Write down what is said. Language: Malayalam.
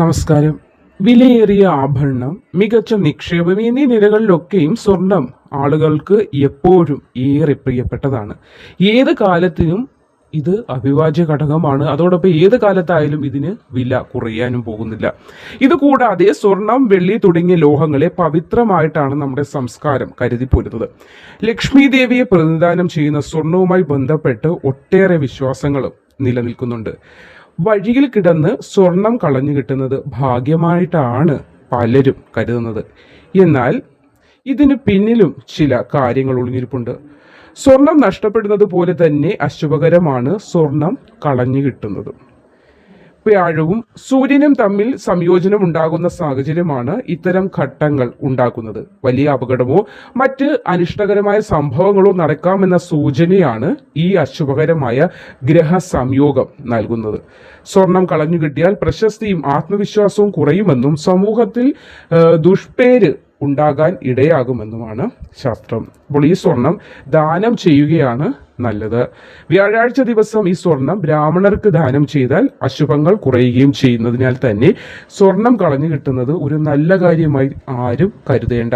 നമസ്കാരം. വിലയേറിയ ആഭരണം മികച്ച നിക്ഷേപം എന്നീ നിലകളിലൊക്കെയും സ്വർണം ആളുകൾക്ക് എപ്പോഴും ഏറെ പ്രിയപ്പെട്ടതാണ്. ഏത് കാലത്തിനും ഇത് അവിഭാജ്യ ഘടകമാണ്. അതോടൊപ്പം ഏത് കാലത്തായാലും ഇതിന് വില കുറയാനും പോകുന്നില്ല. ഇത് കൂടാതെ സ്വർണം വെള്ളി തുടങ്ങിയ ലോഹങ്ങളെ പവിത്രമായിട്ടാണ് നമ്മുടെ സംസ്കാരം കരുതി പോരുന്നത് ലക്ഷ്മി ദേവിയെ പ്രതിനിധാനം ചെയ്യുന്ന സ്വർണവുമായി ബന്ധപ്പെട്ട് ഒട്ടേറെ വിശ്വാസങ്ങളും നിലനിൽക്കുന്നുണ്ട്. വഴിയിൽ കിടന്ന് സ്വർണം കളഞ്ഞു കിട്ടുന്നത് ഭാഗ്യമായിട്ടാണ് പലരും കരുതുന്നത്. എന്നാൽ ഇതിന് പിന്നിലും ചില കാര്യങ്ങൾ ഒളിഞ്ഞിരിപ്പുണ്ട്. സ്വർണം നഷ്ടപ്പെടുന്നത് പോലെ തന്നെ അശുഭകരമാണ് സ്വർണം കളഞ്ഞു കിട്ടുന്നത്. വ്യാഴവും സൂര്യനും തമ്മിൽ സംയോജനം ഉണ്ടാകുന്ന സാഹചര്യമാണ് ഇത്തരം ഘട്ടങ്ങൾ ഉണ്ടാക്കുന്നത്. വലിയ അപകടമോ മറ്റ് അനിഷ്ടകരമായ സംഭവങ്ങളോ നടക്കാമെന്ന സൂചനയാണ് ഈ അശുഭകരമായ ഗ്രഹ സംയോഗം നൽകുന്നത്. സ്വർണം കളഞ്ഞു കിട്ടിയാൽ പ്രശസ്തിയും ആത്മവിശ്വാസവും കുറയുമെന്നും സമൂഹത്തിൽ ദുഷ്പേര് ഉണ്ടാകാൻ ഇടയാകുമെന്നുമാണ് ശാസ്ത്രം. അപ്പോൾ ഈ സ്വർണം ദാനം ചെയ്യുകയാണ് നല്ലത്. വ്യാഴാഴ്ച ദിവസം ഈ സ്വർണം ബ്രാഹ്മണർക്ക് ദാനം ചെയ്താൽ അശുഭങ്ങൾ കുറയുകയും ചെയ്യുന്നതിനാൽ തന്നെ സ്വർണം കളഞ്ഞു കിട്ടുന്നത് ഒരു നല്ല കാര്യമായി ആരും കരുതേണ്ട.